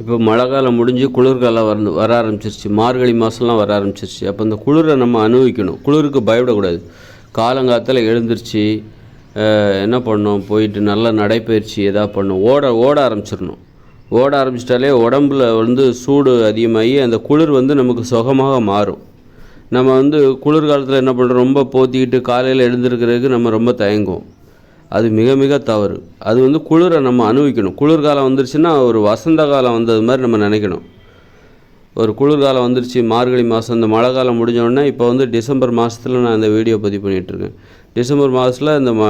இப்போ மழை காலம் முடிஞ்சு குளிர்காலம் வந்து வர ஆரம்பிச்சிருச்சு. மார்கழி மாதம்லாம் வர ஆரம்பிச்சிருச்சு. அப்போ இந்த குளிரை நம்ம அனுபவிக்கணும். குளிருக்கு பயப்படக்கூடாது. காலங்காலத்தில் எழுந்திருச்சு என்ன பண்ணோம்? போயிட்டு நல்ல நடைப்பயிற்சி எதாவது பண்ணணும் ஓட ஓட ஆரம்பிச்சிடணும். ஓட ஆரம்பிச்சிட்டாலே உடம்புல வந்து சூடு அதிகமாகி அந்த குளிர் வந்து நமக்கு சுகமாக மாறும். நம்ம வந்து குளிர்காலத்தில் என்ன பண்ணுறோம் ரொம்ப போத்திக்கிட்டு காலையில் எழுந்திருக்கிறதுக்கு நம்ம ரொம்ப தயங்குவோம். அது மிக மிக தவறு. அது வந்து குளிரை நம்ம அனுபவிக்கணும். குளிர்காலம் வந்துருச்சுன்னா ஒரு வசந்த காலம் வந்தது மாதிரி நம்ம நினைக்கணும். ஒரு குளிர்காலம் வந்துருச்சு மார்கழி மாதம் இந்த மழை காலம் முடிஞ்சோடனே இப்போ வந்து டிசம்பர் மாதத்தில் நான் இந்த வீடியோ பதிவு பண்ணிகிட்ருக்கேன் டிசம்பர் மாதத்தில் இந்த ம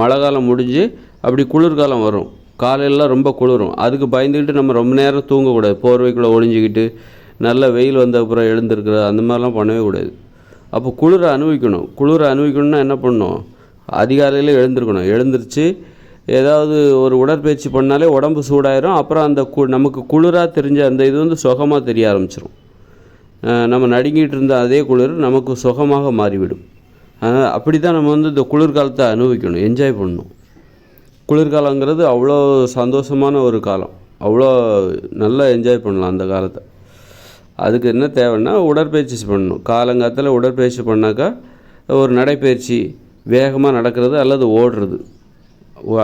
மழை காலம் முடிஞ்சு அப்படி குளிர்காலம் வரும். காலையிலலாம் ரொம்ப குளிரும். அதுக்கு பயந்துக்கிட்டு நம்ம ரொம்ப நேரம் தூங்கக்கூடாது. போர்வைக்குள்ளே ஒழிஞ்சிக்கிட்டு நல்ல வெயில் வந்த அப்புறம் எழுந்திருக்கிறது அந்த மாதிரிலாம் பண்ணவே கூடாது. அப்போ குளிரை அனுபவிக்கணும். குளிரை அனுபவிக்கணும்னா என்ன பண்ணணும்? அதிகாலையில் எழுந்திருக்கணும். எழுந்திருச்சு ஏதாவது ஒரு உடற்பயிற்சி பண்ணாலே உடம்பு சூடாயிரும். அப்புறம் அந்த கு நமக்கு குளிராக தெரிஞ்ச அந்த இது வந்து சுகமாக தெரிய ஆரம்பிச்சிடும் நம்ம நடுங்கிட்டு இருந்த அதே குளிர் நமக்கு சுகமாக மாறிவிடும். அப்படி தான் நம்ம வந்து இந்த குளிர்காலத்தை அனுபவிக்கணும். என்ஜாய் பண்ணணும். குளிர்காலங்கிறது அவ்வளோ சந்தோஷமான ஒரு காலம். அவ்வளோ நல்லா என்ஜாய் பண்ணலாம் அந்த காலத்தை. அதுக்கு என்ன தேவைன்னா உடற்பயிற்சி பண்ணணும். காலங்காலத்தில் உடற்பயிற்சி பண்ணாக்கா ஒரு நடைப்பயிற்சி வேகமாக நடக்கிறது அல்லது ஓடுறது.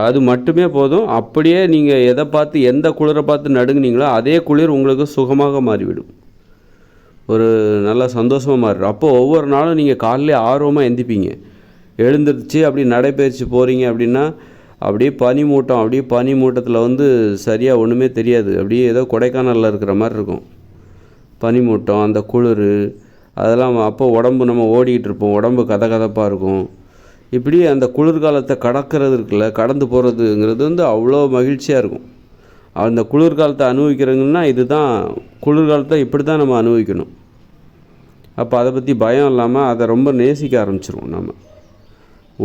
அது மட்டுமே போதும். அப்படியே நீங்கள் எதை பார்த்து எந்த குளிரை பார்த்து நடுங்குனீங்களோ அதே குளிர் உங்களுக்கு சுகமாக மாறிவிடும். ஒரு நல்ல சந்தோஷமாக மாறிடும் அப்போ ஒவ்வொரு நாளும் நீங்கள் காலையிலே ஆர்வமாக எந்திப்பீங்க. எழுந்திருச்சு அப்படி நடைப்பயிற்சி போகிறீங்க அப்படின்னா அப்படியே பனி மூட்டம் அப்படியே பனி மூட்டத்தில் வந்து சரியாக ஒன்றுமே தெரியாது. அப்படியே ஏதோ கொடைக்கானலில் இருக்கிற மாதிரி இருக்கும். பனி மூட்டம் அந்த குளிர் அதெல்லாம் அப்போ உடம்பு நம்ம ஓடிக்கிட்டு இருப்போம். உடம்பு கதகதப்பாக இருக்கும். இப்படி அந்த குளிர்காலத்தை கடக்கிறது இருக்குல்ல கடந்து போகிறதுங்கிறது வந்து அவ்வளோ மகிழ்ச்சியாக இருக்கும். அந்த குளிர்காலத்தை அனுபவிக்கிறங்கன்னா இதுதான் குளிர்காலத்தை இப்படி தான் நம்ம அனுபவிக்கணும். அப்போ அதை பற்றி பயம் இல்லாமல் அதை ரொம்ப நேசிக்க ஆரம்பிச்சிருவோம் நம்ம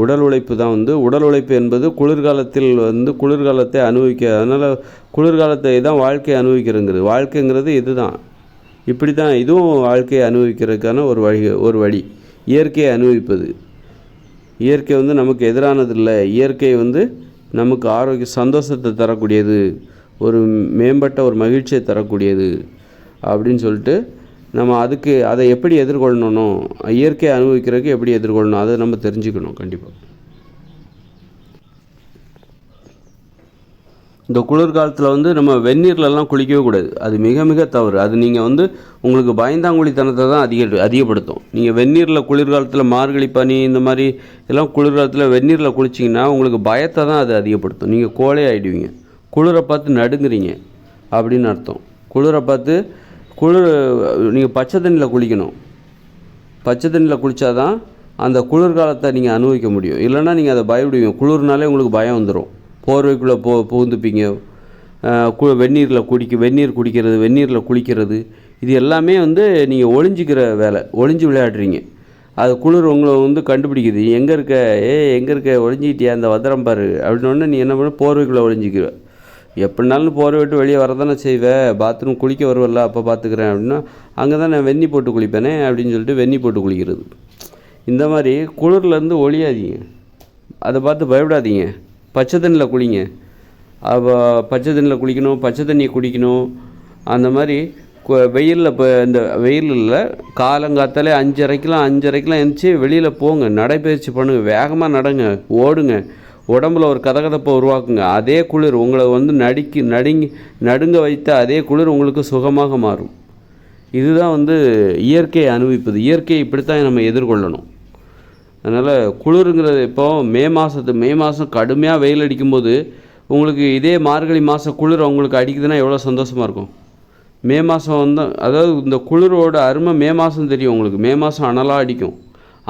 உடல் உழைப்பு தான் வந்து உடல் உழைப்பு என்பது குளிர்காலத்தில் வந்து குளிர்காலத்தை அனுபவிக்க அதனால் குளிர்காலத்தை தான் வாழ்க்கையை அனுபவிக்கிறங்கிறது. வாழ்க்கைங்கிறது இதுதான். இப்படி தான் இதுவும் வாழ்க்கையை அனுபவிக்கிறதுக்கான ஒரு வழி ஒரு வழி. இயற்கையை அனுபவிப்பது. இயற்கை வந்து நமக்கு எதிரானது இல்லை இயற்கை வந்து நமக்கு ஆரோக்கிய சந்தோஷத்தை தரக்கூடியது. ஒரு மேம்பட்ட ஒரு மகிழ்ச்சியை தரக்கூடியது அப்படின்னு சொல்லிட்டு நம்ம அதுக்கு அதை எப்படி எதிர்கொள்ளணும் இயற்கையை அனுபவிக்கிறதுக்கு எப்படி எதிர்கொள்ளணும் அதை நம்ம தெரிஞ்சுக்கணும் கண்டிப்பாக இந்த குளிர்காலத்தில் வந்து நம்ம வெந்நீர்லலாம் குளிக்கவே கூடாது. அது மிக மிக தவறு. அது நீங்கள் வந்து உங்களுக்கு பயந்தாங்குழித்தனத்தை தான் அதிக அதிகப்படுத்தும். நீங்கள் வெந்நீரில் குளிர்காலத்தில் மார்கழி பனி இந்த மாதிரி இதெல்லாம் குளிர்காலத்தில் வெந்நீரில் குளிச்சிங்கன்னா உங்களுக்கு பயத்தை தான் அது அதிகப்படுத்தும். நீங்கள் கோழை ஆகிடுவீங்க குளிரை பார்த்து நடுங்குறீங்க அப்படின்னு அர்த்தம். குளிரை பார்த்து குளிர் நீங்கள் பச்சை தண்ணியில் குளிக்கணும். பச்சை தண்ணியில் குளித்தாதான் அந்த குளிர்காலத்தை நீங்கள் அனுபவிக்க முடியும். இல்லைன்னா நீங்கள் அதை பயப்படுவீங்க. குளிர்னாலே உங்களுக்கு பயம் வந்துடும் போர்வைக்குள்ளே போ புகுந்துப்பீங்க. கு வெந்நீரில் குடிக்க வெந்நீர் குடிக்கிறது வெந்நீரில் குளிக்கிறது இது எல்லாமே வந்து நீங்கள் ஒளிஞ்சிக்கிற வேலை ஒளிஞ்சு விளையாடுறீங்க. அது குளிர் உங்களை வந்து கண்டுபிடிக்குது. எங்கே இருக்க? ஏ எங்கே இருக்க? ஒளிஞ்சிக்கிட்டியா? அந்த வதரம் பாரு. அப்படின்னோடனே நீ என்ன பண்ண? போர்வைக்குள்ளே ஒளிஞ்சிக்கிற எப்படினாலும் போர்வை விட்டு வெளியே வரதானே செய்வேன் பாத்ரூம் குளிக்க வருவல்ல அப்போ பார்த்துக்கிறேன் அப்படின்னா அங்கே தான் நான் வெந்நி போட்டு குளிப்பேனே அப்படின்னு சொல்லிட்டு வெந்நி போட்டு குளிக்கிறது. இந்த மாதிரி குளிர்லேருந்து ஒளியாதீங்க. அதை பார்த்து பயப்படாதீங்க. பச்சை தண்ணியில் குளிங்க. அப்போ பச்சை தண்ணியில் குளிக்கணும் பச்சை தண்ணியை குடிக்கணும். அந்த மாதிரி வெயிலில் இப்போ இந்த வெயிலில் காலங்காத்தாலே அஞ்சரைக்கெலாம் அஞ்சரைக்கெலாம் எழுந்துச்சி வெளியில் போங்க. நடைப்பயிற்சி பண்ணுங்கள் வேகமாக நடங்க. ஓடுங்க. உடம்புல ஒரு கதகதப்பை உருவாக்குங்க. அதே குளிர் உங்களை வந்து நடிக்கு நடுங்கி நடுங்க வைத்த அதே குளிர் உங்களுக்கு சுகமாக மாறும். இதுதான் வந்து இயற்கையை அனுபவிப்பது. இயற்கையை இப்படித்தான் நம்ம எதிர்கொள்ளணும். அதனால் குளிருங்கிறது இப்போ மே மாதத்து மே மாதம் கடுமையாக வெயில் அடிக்கும்போது உங்களுக்கு இதே மார்கழி மாதம் குளிர் உங்களுக்கு அடிக்குதுன்னா எவ்வளோ சந்தோஷமாக இருக்கும்? மே மாதம் வந்து அதாவது இந்த குளிரோட அருமை மே மாதம் தெரியும் உங்களுக்கு. மே மாதம் அனலாக அடிக்கும்.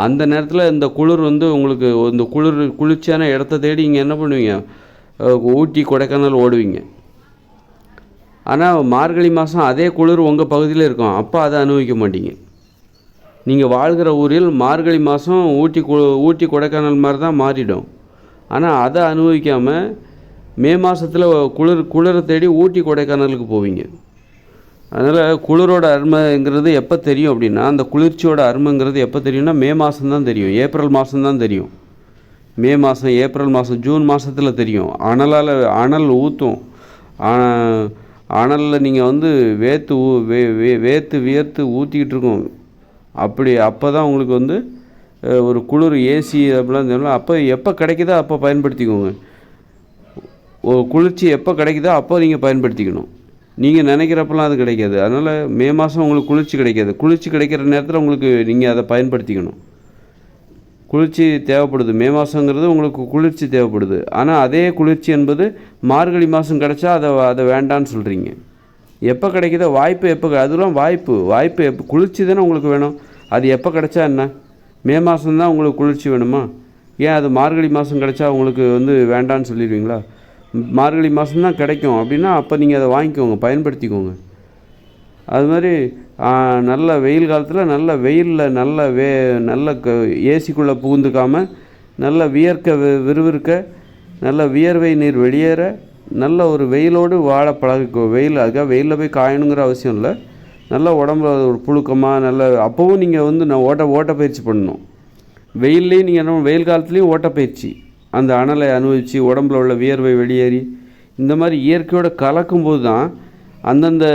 அந்த நேரத்தில் இந்த குளிர் வந்து உங்களுக்கு இந்த குளிர் குளிர்ச்சியான இடத்த தேடி இங்கே என்ன பண்ணுவீங்க? ஊட்டி கொடைக்கானல் ஓடுவீங்க. ஆனால் மார்கழி மாதம் அதே குளிர் உங்கள் பகுதியில் இருக்கும். அப்போ அதை அனுபவிக்க மாட்டீங்க. நீங்கள் வாழ்கிற ஊரில் மார்கழி மாதம் ஊட்டி ஊட்டி கொடைக்கானல் மாதிரி தான் மாறிடும். ஆனால் அதை அனுபவிக்காமல் மே மாதத்தில் குளிர் குளிரை தேடி ஊட்டி கொடைக்கானலுக்கு போவீங்க. அதனால் குளிரோட அருமைங்கிறது எப்போ தெரியும் அப்படின்னா அந்த குளிர்ச்சியோட அருமைங்கிறது எப்போ தெரியும்னா மே மாதம் தான் தெரியும். ஏப்ரல் மாதம் தான் தெரியும். மே மாதம் ஏப்ரல் மாதம் ஜூன் மாதத்தில் தெரியும். அனலால் அனல் ஊற்றும் அனலில் நீங்கள் வந்து வேத்து ஊ வே வே வேத்து வியர்த்து ஊற்றிக்கிட்டு இருக்கும். அப்படி அப்போ தான் உங்களுக்கு வந்து ஒரு குளிர் ஏசி அப்படிலாம் சொல்லலாம் அப்போ எப்போ கிடைக்குதோ அப்போ பயன்படுத்திக்கோங்க. ஒரு குளிர்ச்சி எப்போ கிடைக்குதோ அப்போ நீங்கள் பயன்படுத்திக்கணும். நீங்கள் நினைக்கிறப்பெல்லாம் அது கிடைக்காது. அதனால் மே மாதம் உங்களுக்கு குளிர்ச்சி கிடைக்காது. குளிர்ச்சி கிடைக்கிற நேரத்தில் உங்களுக்கு நீங்கள் அதை பயன்படுத்திக்கணும். குளிர்ச்சி தேவைப்படுது. மே மாதங்கிறது உங்களுக்கு குளிர்ச்சி தேவைப்படுது. ஆனால் அதே குளிர்ச்சி என்பது மார்கழி மாதம் கிடைச்சா அதை அதை வேண்டான்னு சொல்கிறீங்க எப்போ கிடைக்குதோ வாய்ப்பு எப்போ அதெல்லாம் வாய்ப்பு வாய்ப்பு எப்போ குளிர்ச்சி தானே உங்களுக்கு வேணும். அது எப்போ கிடைச்சா என்ன? மே மாதம் தான் உங்களுக்கு குளிர்ச்சி வேணுமா? ஏன் அது மார்கழி மாதம் கிடைச்சா உங்களுக்கு வந்து வேண்டான்னு சொல்லிடுவீங்களா? மார்கழி மாதம் தான் கிடைக்கும். அப்படின்னா அப்போ நீங்கள் அதை வாங்கிக்கோங்க பயன்படுத்திக்கோங்க. அது மாதிரி நல்ல வெயில் காலத்தில் நல்ல வெயிலில் நல்ல வே நல்ல க ஏசிக்குள்ளே புகுந்துக்காமல் நல்ல வியர்க்க விறுவிறுக்க நல்ல வியர்வை நீர் வெளியேற நல்ல ஒரு வெயிலோடு வாழ பழகிக்கோ. வெயில் அதுக்காக வெயிலில் போய் காயணுங்கிற அவசியம் இல்லை. நல்ல உடம்புல ஒரு புழுக்கமாக நல்ல அப்போவும் நீங்கள் வந்து நான் ஓட்ட ஓட்டப்பயிற்சி பண்ணணும். வெயில்லையும் நீங்கள் என்ன வெயில் காலத்துலேயும் ஓட்டப்பயிற்சி அந்த அனலை அனுபவித்து உடம்புல உள்ள வியர்வை வெளியேறி இந்த மாதிரி இயற்கையோடு கலக்கும்போது தான் அந்தந்த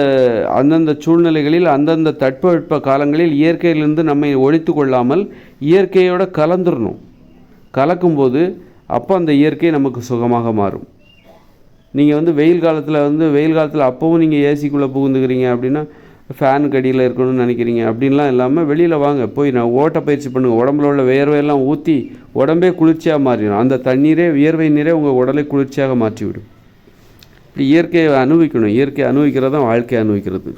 அந்தந்த சூழ்நிலைகளில் அந்தந்த தட்பவெட்ப காலங்களில் இயற்கையிலிருந்து நம்மை ஒழித்து கொள்ளாமல் இயற்கையோடு கலந்துடணும் கலக்கும்போது அப்போ அந்த இயற்கை நமக்கு சுகமாக மாறும். நீங்கள் வந்து வெயில் காலத்தில் வந்து வெயில் காலத்தில் அப்போவும் நீங்கள் ஏசிக்குள்ளே புகுந்துக்கிறீங்க அப்படின்னா ஃபேனுக்கு அடியில் இருக்கணும்னு நினைக்கிறீங்க. அப்படின்லாம் இல்லாமல் வெளியில் வாங்க. போய் நான் ஓட்ட பயிற்சி பண்ணுங்கள் உடம்புல உள்ள வியர்வையெல்லாம் ஊற்றி உடம்பே குளிர்ச்சியாக மாறிடும். அந்த தண்ணீரே வியர்வை நீரே உங்கள் உடலை குளிர்ச்சியாக மாற்றிவிடும். இப்படி இயற்கையை அனுபவிக்கணும். இயற்கையை அனுபவிக்கிறது தான் வாழ்க்கையை அனுபவிக்கிறது